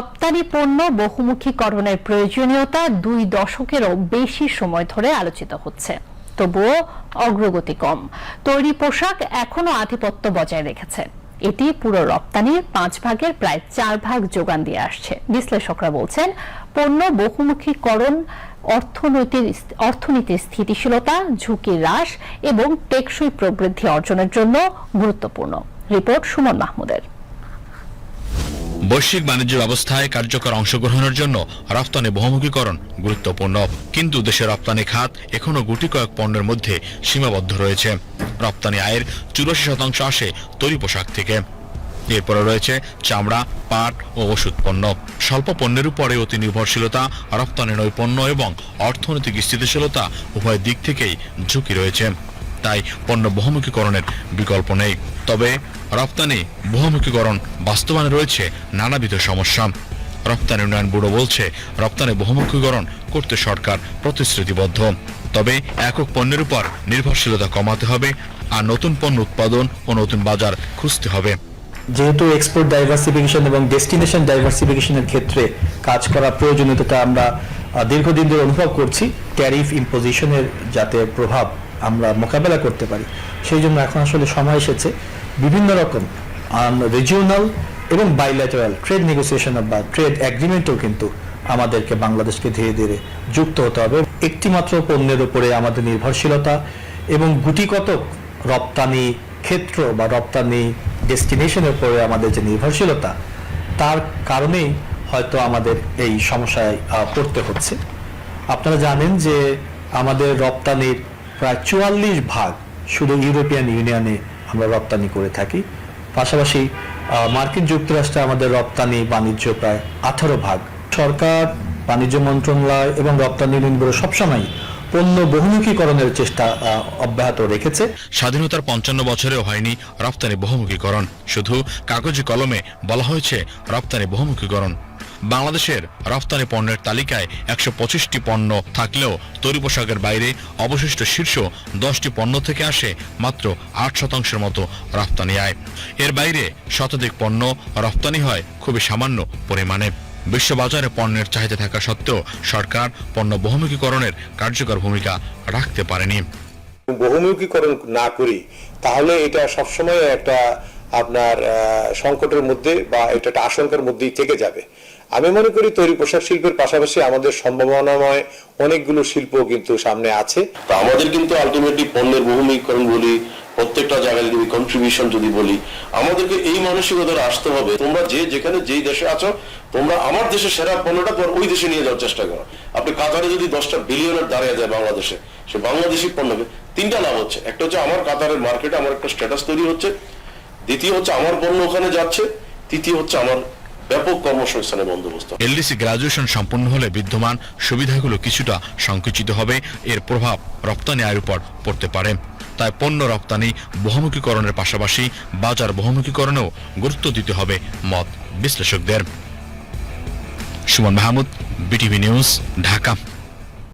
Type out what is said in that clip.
রপ্তানি পণ্য বহুমুখীকরণের প্রয়োজনীয়তা দুই দশকেরও বেশি সময় ধরে আলোচিত হচ্ছে। তবুও অগ্রগতি কম। তৈরি পোশাক এখনও আধিপত্য বজায় রেখেছে। এটি পুরো রপ্তানির পাঁচ ভাগের প্রায় চার ভাগ যোগান দিয়ে আসছে। বিশ্লেষকরা বলছেন, পণ্য বহুমুখীকরণ অর্থনৈতিক অর্থনীতির স্থিতিশীলতা ঝুঁকি হ্রাস এবং টেকসই প্রবৃদ্ধি অর্জনের জন্য গুরুত্বপূর্ণ। রিপোর্ট সুমন মাহমুদের। বৈশ্বিক বাণিজ্য ব্যবস্থায় কার্যকর অংশগ্রহণের জন্য রপ্তানি বহুমুখীকরণ গুরুত্বপূর্ণ। কিন্তু দেশের রপ্তানি খাত এখনও গুটি কয়েক পণ্যের মধ্যে সীমাবদ্ধ রয়েছে। রপ্তানি আয়ের চুরাশি শতাংশ আসে তৈরি পোশাক থেকে। এরপরে রয়েছে চামড়া, পাট ও ওষুধ পণ্য। স্বল্প পণ্যের উপরে অতি নির্ভরশীলতা, রপ্তানি নৈপুণ্য এবং অর্থনৈতিক স্থিতিশীলতা উভয় দিক থেকেই ঝুঁকি রয়েছে। তাই পণ্য বহুমুখীকরণের বিকল্প নেই। তবে রপ্তানি বহুমুখীকরণ বাস্তবায়নে রয়েছে নানাবিধ সমস্যা। রপ্তানি উন্নয়ন ব্যুরো বলছে, রপ্তানি বহুমুখীকরণ করতে সরকার প্রতিশ্রুতিবদ্ধ। তবে একক পণ্যের উপর নির্ভরশীলতা কমাতে হবে আর নতুন পণ্য উৎপাদন ও নতুন বাজার খুঁজতে হবে। যেহেতু এক্সপোর্ট ডাইভার্সিফিকেশন এবং ডেস্টিনেশন ডাইভার্সিফিকেশনের ক্ষেত্রে কাজ করা প্রয়োজনীয়তা আমরা দীর্ঘদিন ধরে অনুভব করছি ট্যারিফ ইম্পোজিশনের যাতে প্রভাব আমরা মোকাবেলা করতে পারি। সেই জন্য এখন আসলে সময় এসেছে বিভিন্ন রকম রিজিওনাল এবং বাইল্যাটারাল ট্রেড নেগোসিয়েশন বা ট্রেড অ্যাগ্রিমেন্টও কিন্তু আমাদেরকে বাংলাদেশকে ধীরে ধীরে যুক্ত হতে হবে। একটিমাত্র পণ্যের উপরে আমাদের নির্ভরশীলতা এবং গুটিকতক রপ্তানি ক্ষেত্র বা রপ্তানি ডেস্টিনেশনের উপরে আমাদের যে নির্ভরশীলতা, তার কারণেই হয়তো আমাদের এই সমস্যায় পড়তে হচ্ছে। আপনারা জানেন যে আমাদের রপ্তানির প্রায় চুয়াল্লিশ ভাগ শুধু ইউরোপিয়ান ইউনিয়নে আমরা রপ্তানি করে থাকি। পাশাপাশি মার্কিন যুক্তরাষ্ট্রে আমাদের রপ্তানি, বাণিজ্য প্রায় আঠারো ভাগ। সরকার, বাণিজ্য মন্ত্রণালয় এবং রপ্তানি ব্যুরো সবসময় পণ্য বহুমুখীকরণের চেষ্টা অব্যাহত রেখেছে। স্বাধীনতার পঞ্চান্ন বছরেও হয়নি রপ্তানি বহুমুখীকরণ। শুধু কাগজে কলমে বলা হয়েছে রপ্তানি বহুমুখীকরণ। বাংলাদেশের রপ্তানি পণ্যের তালিকায় একশো পঁচিশটি পণ্য থাকলেও তৈরি পোশাকের বাইরে অবশিষ্ট শীর্ষ দশটি পণ্য থেকে আসে মাত্র আট শতাংশের মতো রপ্তানি আয়। এর বাইরে শতাধিক পণ্য রপ্তানি হয় খুবই সামান্য পরিমাণে। বিশ্ববাজারে পণ্যের চাহিদা থাকা সত্ত্বেও সরকার পণ্য বহুমুখীকরণের কার্যকর ভূমিকা রাখতে পারেনি। বহুমুখীকরণ না করি তাহলে এটা সবসময় একটা আপনার আহ, সংকটের মধ্যে বা এটা একটা আশঙ্কার মধ্যেই থেকে যাবে। আমি মনে করি তৈরি পোশাক শিল্পের পাশাপাশি আমাদের সম্ভাবনাময় অনেকগুলো শিল্প কিন্তু সামনে আছে। তো আমাদের কিন্তু আলটিমেটলি পণ্যের বহুমীকরণ বলি প্রত্যেকটা জায়গায় যদি কন্ট্রিবিউশন যদি বলি, আমাদেরকে এই মানসিকতায় আসতে হবে। তোমরা যে যেখানে যেই দেশে আছো, তোমরা আমার দেশের সেরা পণ্যটা তোমার ওই দেশে নিয়ে যাওয়ার চেষ্টা করো। আপনি কাতারে যদি দশটা বিলিয়নের দাঁড়িয়ে যায় বাংলাদেশে, সে বাংলাদেশি পণ্যকে তিনটা লাভ হচ্ছে। একটা হচ্ছে আমার কাতারের মার্কেটে আমার একটা স্ট্যাটাস তৈরি হচ্ছে। দ্বিতীয় হচ্ছে আমার পণ্য ওখানে যাচ্ছে। তৃতীয় হচ্ছে আমার ব্যাপক কর্মসংস্থানের বন্দোবস্ত। এলডিসি গ্রাজুয়েশন সম্পন্ন হলে বিদ্যমান সুবিধাগুলো কিছুটা সংকুচিত হবে। এর প্রভাব রপ্তানি আয়ের উপর পড়তে পারে। তাই পণ্য রপ্তানি বহুমুখীকরণের পাশাপাশি বাজার বহুমুখীকরণেও গুরুত্ব দিতে হবে মত বিশ্লেষকদের। Suman Mahmud, BTV news, Dhaka.